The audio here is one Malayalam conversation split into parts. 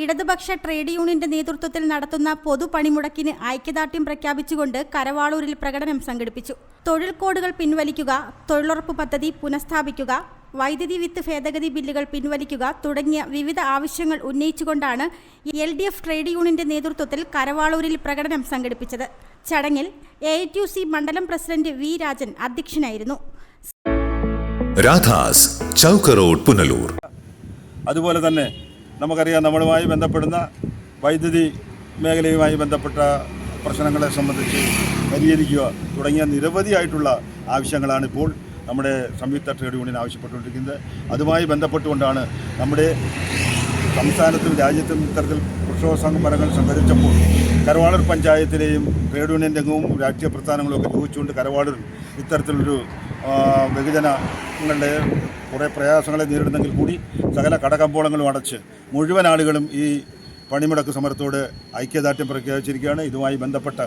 ഇടതുപക്ഷ ട്രേഡ് യൂണിയന്റെ നേതൃത്വത്തിൽ നടത്തുന്ന പൊതു പണിമുടക്കിന് ഐക്യദാർഢ്യം പ്രഖ്യാപിച്ചുകൊണ്ട് കരവാളൂരിൽ പ്രകടനം സംഘടിപ്പിച്ചു. തൊഴിൽ കോഡുകൾ പിൻവലിക്കുക തൊഴിലുറപ്പ് പദ്ധതി പുനഃസ്ഥാപിക്കുക വൈദ്യുതി വിത്ത് ഭേദഗതി ബില്ലുകൾ പിൻവലിക്കുക തുടങ്ങിയ വിവിധ ആവശ്യങ്ങൾ ഉന്നയിച്ചുകൊണ്ടാണ് എൽ ഡി എഫ് ട്രേഡ് യൂണിയന്റെ നേതൃത്വത്തിൽ കരവാളൂരിൽ പ്രകടനം സംഘടിപ്പിച്ചത്. ചടങ്ങിൽ എ യു സി മണ്ഡലം പ്രസിഡന്റ് വി രാജൻ അധ്യക്ഷനായിരുന്നു. രാധാസ് ചൗക്ക് റോഡ് പുനലൂർ. അതുപോലെ തന്നെ നമുക്കറിയാം നമ്മളുമായി ബന്ധപ്പെടുന്ന വൈദ്യുതി മേഖലയുമായി ബന്ധപ്പെട്ട പ്രശ്നങ്ങളെ സംബന്ധിച്ച് പരിഹരിക്കുക തുടങ്ങിയ നിരവധിയായിട്ടുള്ള ആവശ്യങ്ങളാണ് ഇപ്പോൾ നമ്മുടെ സംയുക്ത ട്രേഡ് യൂണിയൻ ആവശ്യപ്പെട്ടുകൊണ്ടിരിക്കുന്നത്. അതുമായി ബന്ധപ്പെട്ടുകൊണ്ടാണ് നമ്മുടെ സംസ്ഥാനത്തും രാജ്യത്തും ഇത്തരത്തിൽ കർഷക സമരങ്ങൾ സംഘടിച്ചപ്പോൾ കരവാളൂർ പഞ്ചായത്തിലെയും ട്രേഡ് യൂണിയൻ രംഗവും രാഷ്ട്രീയ പ്രസ്ഥാനങ്ങളും ഒക്കെ ചോദിച്ചുകൊണ്ട് കരവാളൂർ ഇത്തരത്തിലൊരു ബഹുജനങ്ങളുടെ കുറേ പ്രയാസങ്ങളെ നേരിടുന്നെങ്കിൽ കൂടി സകല കടകമ്പോളങ്ങളും അടച്ച് മുഴുവൻ ആളുകളും ഈ പണിമുടക്ക് സമരത്തോട് ഐക്യദാർഢ്യം പ്രഖ്യാപിച്ചിരിക്കുകയാണ്. ഇതുമായി ബന്ധപ്പെട്ട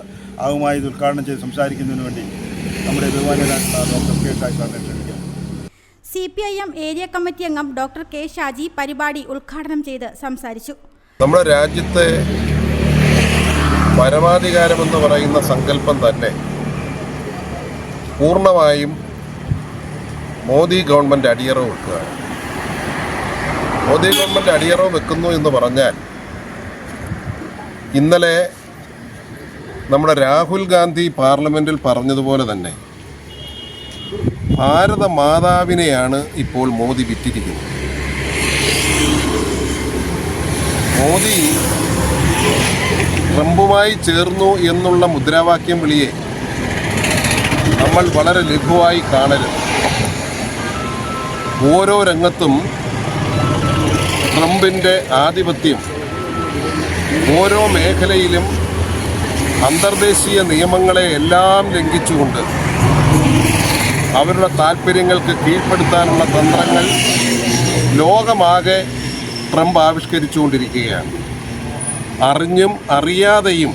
ആവുമായി ഉദ്ഘാടനം ചെയ്ത് സംസാരിക്കുന്നതിന് വേണ്ടി നമ്മുടെ doctor K ക്ഷണിക്കാം C P I M area committee അംഗം ഡോക്ടർ കെ ഷാജി പരിപാടി ഉദ്ഘാടനം ചെയ്ത് സംസാരിച്ചു. നമ്മുടെ രാജ്യത്തെ പരമാധികാരമെന്ന് പറയുന്ന സങ്കല്പം തന്നെ പൂർണമായും മോദി ഗവൺമെന്റ് അടിയറവ് വെക്കുകയാണ്. മോദി ഗവൺമെന്റ് അടിയറവ് വെക്കുന്നു എന്ന് പറഞ്ഞാൽ ഇന്നലെ നമ്മുടെ രാഹുൽ ഗാന്ധി പാർലമെന്റിൽ പറഞ്ഞതുപോലെ തന്നെ ഭാരത മാതാവിനെയാണ് ഇപ്പോൾ മോദി വിറ്റിരിക്കുന്നത്. മോദി ട്രംപുമായി ചേർന്നു എന്നുള്ള മുദ്രാവാക്യം വിളിയെ നമ്മൾ വളരെ ലഘുവായി കാണരുത്. ഓരോ രംഗത്തും ട്രംപിന്റെ ആധിപത്യം ഓരോ മേഖലയിലും അന്തർദേശീയ നിയമങ്ങളെ എല്ലാം ലംഘിച്ചുകൊണ്ട് അവരുടെ താല്പര്യങ്ങൾക്ക് കീഴ്പ്പെടുത്താനുള്ള തന്ത്രങ്ങൾ ലോകമാകെ ട്രംപ് ആവിഷ്കരിച്ചുകൊണ്ടിരിക്കുകയാണ്. അറിഞ്ഞും അറിയാതെയും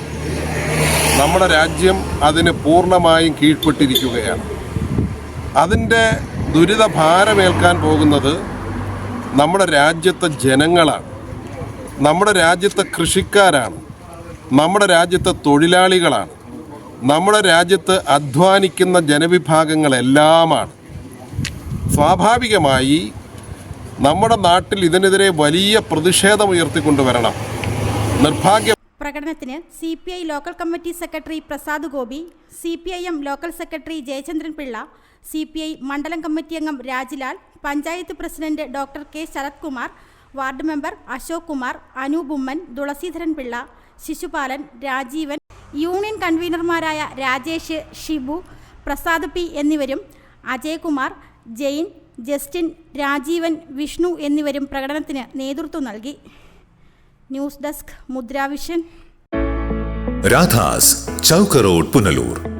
നമ്മുടെ രാജ്യം അതിന് പൂർണമായും കീഴ്പ്പെട്ടിരിക്കുകയാണ്. അതിന്റെ ദുരിത ഭാരമേൽക്കാൻ പോകുന്നത് നമ്മുടെ രാജ്യത്തെ ജനങ്ങളാണ്. നമ്മുടെ രാജ്യത്തെ കൃഷിക്കാരാണ്. നമ്മുടെ രാജ്യത്തെ തൊഴിലാളികളാണ്. നമ്മുടെ രാജ്യത്ത് അധ്വാനിക്കുന്ന ജനവിഭാഗങ്ങളെല്ലാമാണ്. സ്വാഭാവികമായി നമ്മുടെ നാട്ടിൽ ഇതിനെതിരെ വലിയ പ്രതിഷേധം ഉയർത്തിക്കൊണ്ടുവരണം നിർഭാഗ്യ പ്രകടനത്തിന് C P I local committee secretary Prasad Gopi C P I M local secretary Jayachandran Pillai C P I മണ്ഡലം കമ്മിറ്റി അംഗം Rajilal panchayat president doctor K Sarath Kumar ward member Ashok Kumar Anoop Oommen Thulaseedharan Pillai Sisupalan Rajeevan union കൺവീനർമാരായ Rajesh Shibu Prasad P എന്നിവരും അജയ്കുമാർ ജെയിൻ ജസ്റ്റിൻ രാജീവൻ വിഷ്ണു എന്നിവരും പ്രകടനത്തിന് നേതൃത്വം നൽകി. News desk Mudra Vision. രാധാസ് ചൗക്കറോഡ് പുനലൂർ.